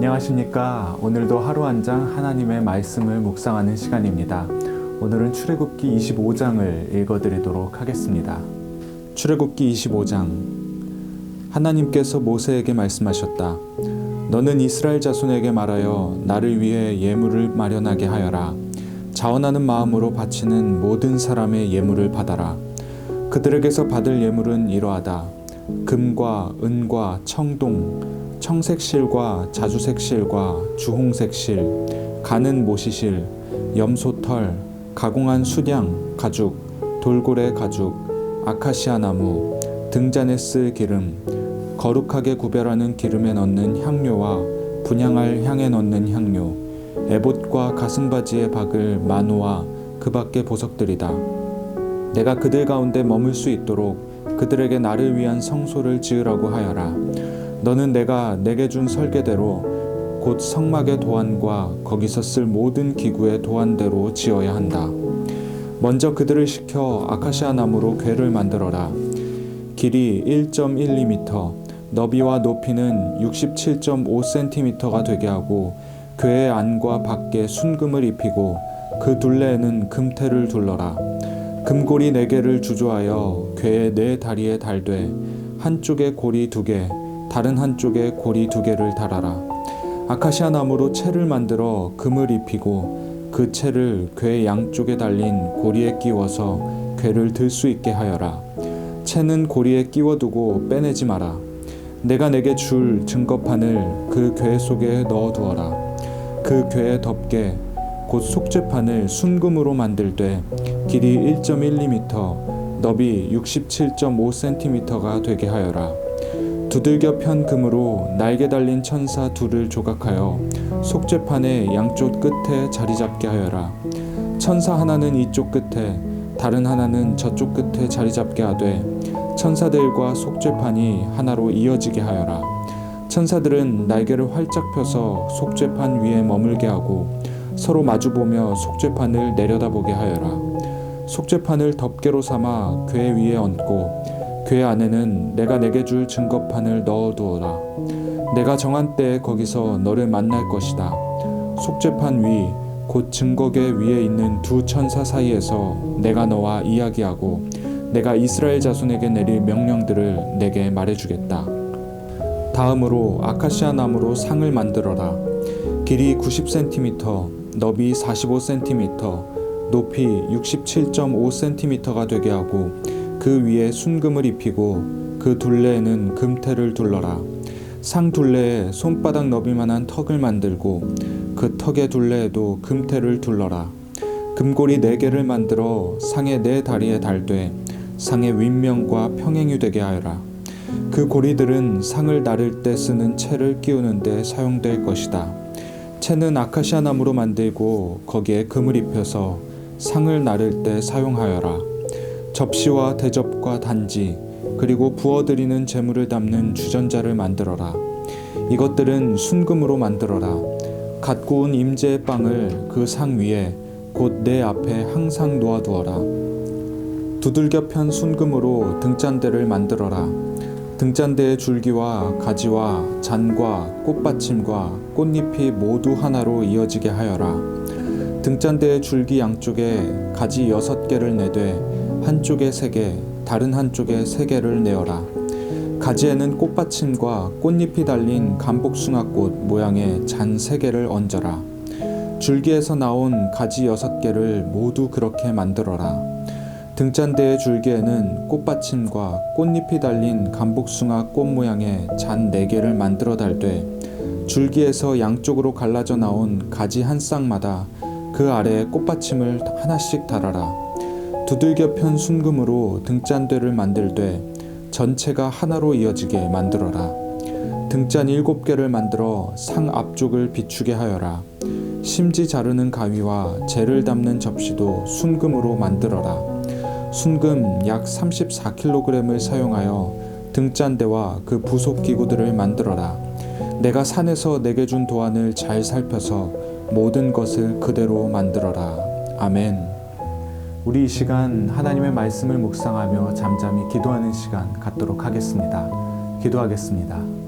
안녕하십니까. 오늘도 하루 한 장 하나님의 말씀을 묵상하는 시간입니다. 오늘은 출애굽기 25장을 읽어드리도록 하겠습니다. 출애굽기 25장 하나님께서 모세에게 말씀하셨다. 너는 이스라엘 자손에게 말하여 나를 위해 예물을 마련하게 하여라. 자원하는 마음으로 바치는 모든 사람의 예물을 받아라. 그들에게서 받을 예물은 이러하다. 금과 은과 청동, 청색실과 자주색실과 주홍색실, 가는 모시실, 염소털, 가공한 수량, 가죽, 돌고래 가죽, 아카시아 나무, 등잔에 쓸 기름, 거룩하게 구별하는 기름에 넣는 향료와 분향할 향에 넣는 향료, 에봇과 가슴바지에 박을 마노와 그 밖의 보석들이다. 내가 그들 가운데 머물 수 있도록 그들에게 나를 위한 성소를 지으라고 하여라. 너는 내가 내게 준 설계대로 곧 성막의 도안과 거기서 쓸 모든 기구의 도안대로 지어야 한다. 먼저 그들을 시켜 아카시아 나무로 궤를 만들어라. 길이 1.12m, 너비와 높이는 67.5cm가 되게 하고 궤의 안과 밖에 순금을 입히고 그 둘레에는 금태를 둘러라. 금고리 네 개를 주조하여 궤의 네 다리에 달되 한쪽에 고리 두 개, 다른 한쪽에 고리 두 개를 달아라. 아카시아 나무로 채를 만들어 금을 입히고 그 채를 궤 양쪽에 달린 고리에 끼워서 궤를 들 수 있게 하여라. 채는 고리에 끼워두고 빼내지 마라. 내가 내게 줄 증거판을 그궤 속에 넣어 두어라. 그 궤에 덮게 곧 속죄판을 순금으로 만들되 길이 1.12m, 너비 67.5cm가 되게 하여라. 두들겨 편 금으로 날개 달린 천사 둘을 조각하여 속죄판의 양쪽 끝에 자리 잡게 하여라. 천사 하나는 이쪽 끝에, 다른 하나는 저쪽 끝에 자리 잡게 하되 천사들과 속죄판이 하나로 이어지게 하여라. 천사들은 날개를 활짝 펴서 속죄판 위에 머물게 하고 서로 마주보며 속죄판을 내려다보게 하여라. 속죄판을 덮개로 삼아 궤 위에 얹고 궤 안에는 내가 내게 줄 증거판을 넣어두어라. 내가 정한 때에 거기서 너를 만날 것이다. 속죄판 위, 곧 증거궤 위에 있는 두 천사 사이에서 내가 너와 이야기하고 내가 이스라엘 자손에게 내릴 명령들을 내게 말해주겠다. 다음으로 아카시아 나무로 상을 만들어라. 길이 90cm, 너비 45cm, 높이 67.5cm가 되게 하고 그 위에 순금을 입히고 그 둘레에는 금태를 둘러라. 상 둘레에 손바닥 너비만한 턱을 만들고 그 턱의 둘레에도 금태를 둘러라. 금고리 네 개를 만들어 상의 네 다리에 달되 상의 윗면과 평행이 되게 하여라. 그 고리들은 상을 나를 때 쓰는 채를 끼우는 데 사용될 것이다. 채는 아카시아 나무로 만들고 거기에 금을 입혀서 상을 나를 때 사용하여라. 접시와 대접과 단지 그리고 부어드리는 재물을 담는 주전자를 만들어라. 이것들은 순금으로 만들어라. 갓 구운 임재의 빵을 그 상 위에 곧 내 앞에 항상 놓아두어라. 두들겨 편 순금으로 등잔대를 만들어라. 등잔대의 줄기와 가지와 잔과 꽃받침과 꽃잎이 모두 하나로 이어지게 하여라. 등잔대의 줄기 양쪽에 가지 여섯 개를 내되 한쪽에 세 개, 다른 한쪽에 세 개를 내어라. 가지에는 꽃받침과 꽃잎이 달린 감복숭아꽃 모양의 잔 세 개를 얹어라. 줄기에서 나온 가지 여섯 개를 모두 그렇게 만들어라. 등잔대의 줄기에는 꽃받침과 꽃잎이 달린 감복숭아 꽃 모양의 잔 네 개를 만들어 달되 줄기에서 양쪽으로 갈라져 나온 가지 한 쌍마다 그 아래에 꽃받침을 하나씩 달아라. 두들겨 편 순금으로 등잔대를 만들되 전체가 하나로 이어지게 만들어라. 등잔 일곱 개를 만들어 상 앞쪽을 비추게 하여라. 심지 자르는 가위와 재를 담는 접시도 순금으로 만들어라. 순금 약 34kg을 사용하여 등잔대와 그 부속 기구들을 만들어라. 내가 산에서 내게 준 도안을 잘 살펴서 모든 것을 그대로 만들어라. 아멘. 우리 이 시간 하나님의 말씀을 묵상하며 잠잠히 기도하는 시간 갖도록 하겠습니다. 기도하겠습니다.